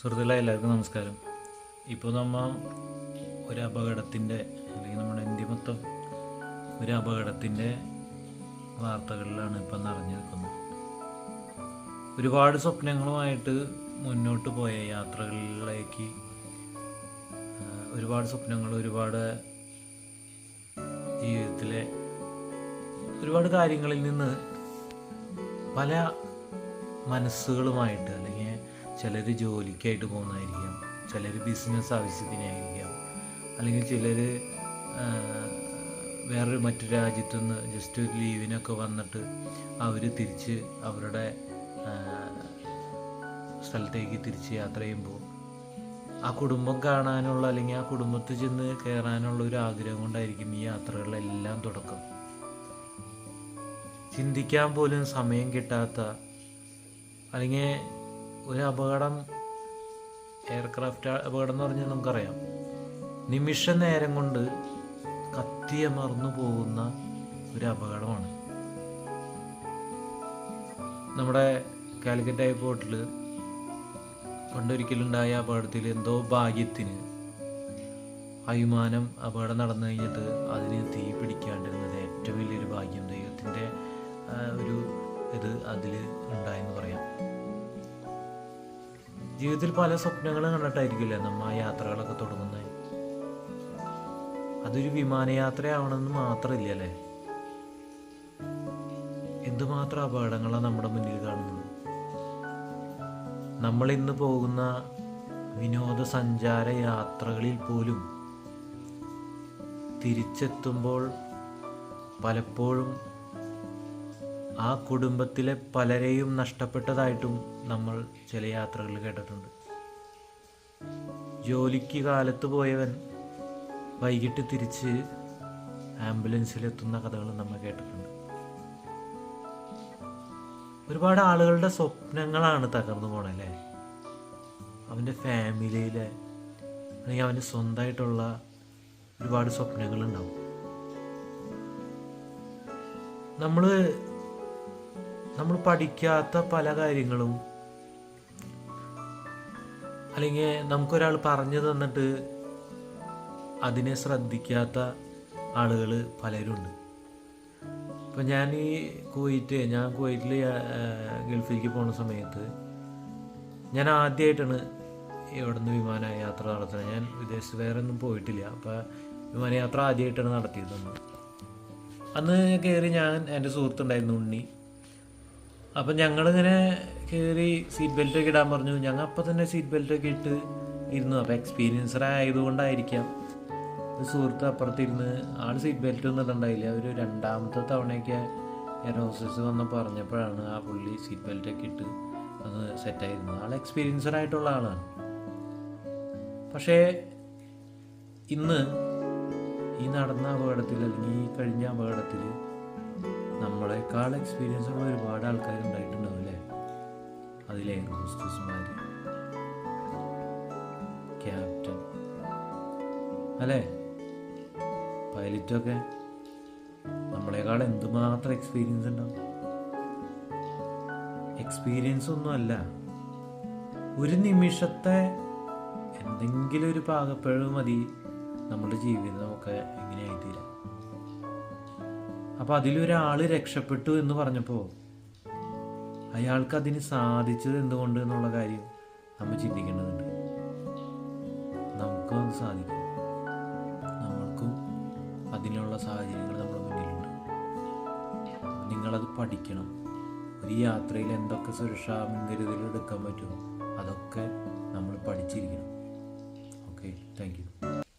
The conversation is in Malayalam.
സുഹൃത്തുക്കളെ എല്ലാവർക്കും നമസ്കാരം. ഇപ്പോൾ നമ്മൾ ഒരു അപകടത്തിന്റെ അല്ലെങ്കിൽ നമ്മുടെ ഇന്ത്യ മൊത്തം ഒരു അപകടത്തിന്റെ വാർത്തകളിലാണ് ഇപ്പം നിറഞ്ഞു നിൽക്കുന്നത് ഒരുപാട് സ്വപ്നങ്ങളുമായിട്ട് മുന്നോട്ട് പോയ യാത്രകളിലേക്ക് ഒരുപാട് സ്വപ്നങ്ങൾ ഒരുപാട് ജീവിതത്തിലെ ഒരുപാട് കാര്യങ്ങളിൽ നിന്ന് പല മനസ്സുകളുമായിട്ട് അല്ലെങ്കിൽ ചിലർ ജോലിക്കായിട്ട് പോകുന്നതായിരിക്കാം ചിലർ ബിസിനസ് ആവശ്യത്തിനായിരിക്കാം അല്ലെങ്കിൽ ചിലർ വേറൊരു മറ്റു രാജ്യത്തു നിന്ന് ജസ്റ്റ് ഒരു ലീവിനൊക്കെ വന്നിട്ട് അവർ തിരിച്ച് അവരുടെ സ്ഥലത്തേക്ക് തിരിച്ച് യാത്ര ചെയ്യുമ്പോൾ ആ കുടുംബം കാണാനുള്ള അല്ലെങ്കിൽ ആ കുടുംബത്തിൽ ചെന്ന് കയറാനുള്ള ഒരു ആഗ്രഹം കൊണ്ടായിരിക്കും ഈ യാത്രകളെല്ലാം തുടക്കം. ചിന്തിക്കാൻ പോലും സമയം കിട്ടാത്ത അല്ലെങ്കിൽ ഒരു അപകടം എയർക്രാഫ്റ്റ് അപകടം എന്ന് പറഞ്ഞാൽ നമുക്കറിയാം. നിമിഷ നേരം കൊണ്ട് കത്തിയമർന്നു പോകുന്ന ഒരു അപകടമാണ്. നമ്മുടെ കാലിക്കറ്റ് എയർപോർട്ടിൽ പണ്ടൊരിക്കലുണ്ടായ അപകടത്തിൽ എന്തോ ഭാഗ്യത്തിന് അഭിമാനം അപകടം നടന്നു കഴിഞ്ഞിട്ട് അതിന് തീ പിടിക്കാണ്ടിരുന്നത് ഏറ്റവും വലിയൊരു ഭാഗ്യം ദൈവത്തിന്റെ ഒരു ഇത് അതിൽ ഉണ്ടായെന്ന് പറയാം. ജീവിതത്തിൽ പല സ്വപ്നങ്ങളും കണ്ടിട്ടായിരിക്കില്ലേ നമ്മൾ ആ യാത്രകളൊക്കെ തുടങ്ങുന്നത് അതൊരു വിമാനയാത്രയാവണമെന്ന് മാത്രമില്ല അല്ലേ എന്തുമാത്രം അപകടങ്ങളാണ് നമ്മുടെ മുന്നിൽ കാണുന്നത്? നമ്മൾ ഇന്ന് പോകുന്ന വിനോദസഞ്ചാര യാത്രകളിൽ പോലും തിരിച്ചെത്തുമ്പോൾ പലപ്പോഴും ആ കുടുംബത്തിലെ പലരെയും നഷ്ടപ്പെട്ടതായിട്ടും നമ്മൾ ചില യാത്രകളിൽ കേട്ടിട്ടുണ്ട്. ജോലിക്ക് കാലത്ത് പോയവൻ വൈകിട്ട് തിരിച്ച് ആംബുലൻസിലെത്തുന്ന കഥകൾ നമ്മൾ കേട്ടിട്ടുണ്ട്. ഒരുപാട് ആളുകളുടെ സ്വപ്നങ്ങളാണ് തകർന്നു പോണല്ലേ അവന്റെ ഫാമിലിയിലെ അല്ലെങ്കിൽ അവന്റെ സ്വന്തമായിട്ടുള്ള ഒരുപാട് സ്വപ്നങ്ങളുണ്ടാവും. നമ്മൾ നമ്മൾ പഠിക്കാത്ത പല കാര്യങ്ങളും. അല്ലെങ്കിൽ നമുക്കൊരാൾ പറഞ്ഞു തന്നിട്ട് അതിനെ ശ്രദ്ധിക്കാത്ത ആളുകൾ പലരുണ്ട്. ഇപ്പം ഞാൻ ഈ കുവൈറ്റ് ഞാൻ കുവൈറ്റിൽ ഗൾഫിലേക്ക് പോകുന്ന സമയത്ത് ഞാൻ ആദ്യമായിട്ടാണ് ഇവിടുന്ന് വിമാന യാത്ര നടത്തുന്നത്. ഞാൻ വിദേശത്ത് വേറെ ഒന്നും പോയിട്ടില്ല അപ്പോൾ വിമാനയാത്ര ആദ്യമായിട്ടാണ് നടത്തിയത് അന്ന്. കയറി ഞാൻ എന്റെ സുഹൃത്തുണ്ടായിരുന്നു ഉണ്ണി. അപ്പം ഞങ്ങളിങ്ങനെ കയറി സീറ്റ് ബെൽറ്റ് ഒക്കെ ഇടാൻ പറഞ്ഞു. ഞങ്ങൾ അപ്പം തന്നെ സീറ്റ് ബെൽറ്റ് ഒക്കെ ഇട്ട് ഇരുന്നു. അപ്പം എക്സ്പീരിയൻസർ ആയതുകൊണ്ടായിരിക്കാം ഒരു സുഹൃത്ത് അപ്പുറത്തിരുന്ന് ആൾ സീറ്റ് ബെൽറ്റ് ഒന്നും ഇടണ്ടായില്ല. ഒരു രണ്ടാമത്തെ തവണയൊക്കെ എയർ ഹോസ്റ്റസ് വന്ന് പറഞ്ഞപ്പോഴാണ് ആ പുള്ളി സീറ്റ് ബെൽറ്റ് ഒക്കെ ഇട്ട് ഒന്ന് സെറ്റായിരുന്നു ആൾ എക്സ്പീരിയൻസർ ആയിട്ടുള്ള ആളാണ്. പക്ഷേ ഇന്ന് ഈ നടന്ന അപകടത്തിൽ അല്ലെങ്കിൽ ഈ കഴിഞ്ഞ അപകടത്തിൽ നമ്മളെക്കാൾ എക്സ്പീരിയൻസ് ഉള്ള ഒരുപാട് ആൾക്കാരുണ്ടായിട്ടുണ്ടാവും അല്ലേ? അതിലെ ഹോസ്റ്റസ്മാർ ക്യാപ്റ്റൻ അല്ലേ? പൈലറ്റൊക്കെ നമ്മളെക്കാൾ എന്തുമാത്രം എക്സ്പീരിയൻസ് ഉണ്ടാവും? എക്സ്പീരിയൻസ് ഒന്നുമല്ല ഒരു നിമിഷത്തെ എന്തെങ്കിലും ഒരു പാകപ്പിഴവ് മതി. നമ്മുടെ ജീവിതമൊക്കെ എങ്ങനെയായി തീരാൻ അപ്പോൾ അതിലൊരാൾ രക്ഷപ്പെട്ടു എന്ന് പറഞ്ഞപ്പോൾ അയാൾക്ക് അതിന് സാധിച്ചത് എന്തുകൊണ്ട് എന്നുള്ള കാര്യം നമ്മൾ ചിന്തിക്കേണ്ടതുണ്ട്. നമുക്കും അത് സാധിക്കും. നമ്മൾക്കും അതിനുള്ള സാഹചര്യങ്ങൾ നമ്മുടെ മുന്നിലുണ്ട്. നിങ്ങളത് പഠിക്കണം. ഒരു യാത്രയിൽ എന്തൊക്കെ സുരക്ഷാ മുൻകരുതൽ എടുക്കാൻ പറ്റുമോ അതൊക്കെ നമ്മൾ പഠിച്ചിരിക്കണം. ഓക്കെ? Thank you.